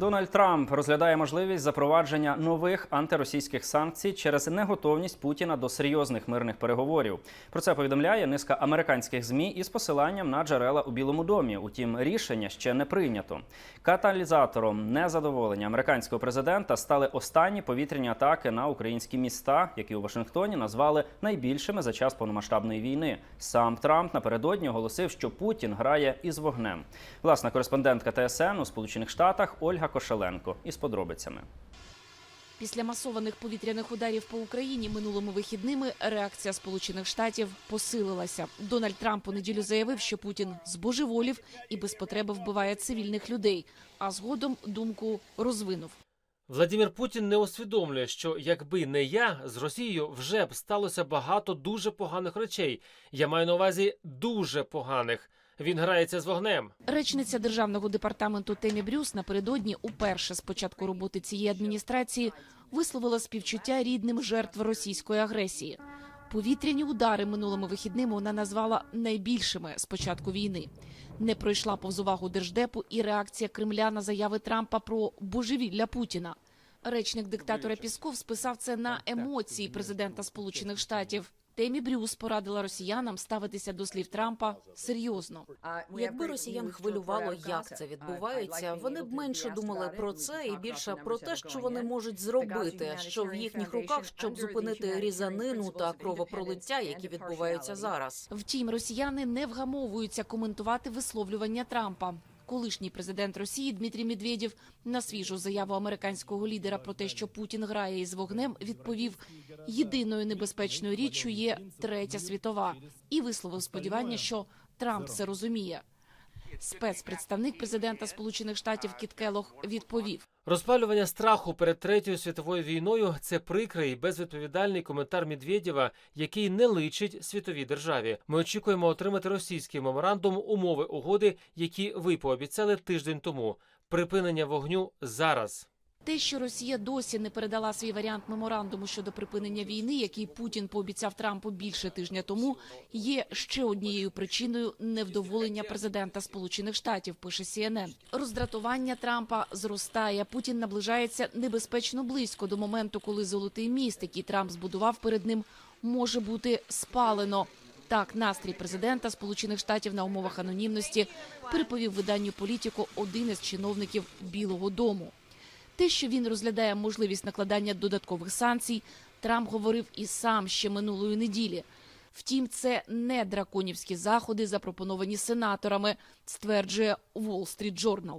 Дональд Трамп розглядає можливість запровадження нових антиросійських санкцій через неготовність Путіна до серйозних мирних переговорів. Про це повідомляє низка американських змі із посиланням на джерела у Білому домі. Утім, рішення ще не прийнято. Каталізатором незадоволення американського президента стали останні повітряні атаки на українські міста, які у Вашингтоні назвали найбільшими за час повномасштабної війни. Сам Трамп напередодні оголосив, що Путін грає із вогнем. Власна кореспондентка ТСН у Сполучених Штатах Ольга Кошеленко із подробицями. Після масованих повітряних ударів по Україні минулими вихідними реакція Сполучених Штатів посилилася. Дональд Трамп у неділю заявив, що Путін збожеволів і без потреби вбиває цивільних людей. А згодом думку розвинув. Владимир Путін не усвідомлює, що якби не я з Росією вже б сталося багато дуже поганих речей. Я маю на увазі дуже поганих. Він грається з вогнем. Речниця державного департаменту Темі Брюс напередодні, уперше з початку роботи цієї адміністрації, висловила співчуття рідним жертв російської агресії. Повітряні удари минулими вихідними вона назвала найбільшими з початку війни. Не пройшла повз увагу держдепу і реакція Кремля на заяви Трампа про божевілля Путіна. Речник диктатора Пісков списав це на емоції президента Сполучених Штатів. Темі Брюс порадила росіянам ставитися до слів Трампа серйозно. Якби росіян хвилювало, як це відбувається, вони б менше думали про це і більше про те, що вони можуть зробити, що в їхніх руках, щоб зупинити різанину та кровопролиття, які відбуваються зараз. Втім, росіяни не вгамовуються коментувати висловлювання Трампа. Колишній президент Росії Дмитрій Медведєв на свіжу заяву американського лідера про те, що Путін грає із вогнем, відповів: єдиною небезпечною річчю є третя світова, і висловив сподівання, що Трамп це розуміє. Спецпредставник президента Сполучених Штатів Кіт Келох відповів: Розпалювання страху перед третьою світовою війною це прикрий безвідповідальний коментар Медведєва, який не личить світовій державі. Ми очікуємо отримати російський меморандум умови угоди, які ви пообіцяли тиждень тому. Припинення вогню зараз. Те, що Росія досі не передала свій варіант меморандуму щодо припинення війни, який Путін пообіцяв Трампу більше тижня тому, є ще однією причиною невдоволення президента Сполучених Штатів. Пише CNN. Роздратування Трампа зростає. Путін наближається небезпечно близько до моменту, коли золотий міст, який Трамп збудував перед ним, може бути спалено. Так, настрій президента Сполучених Штатів на умовах анонімності переповів виданню політику один із чиновників Білого Дому. Те, що він розглядає можливість накладання додаткових санкцій, Трамп говорив і сам ще минулої неділі. Втім, це не драконівські заходи, запропоновані сенаторами, стверджує Wall Street Journal.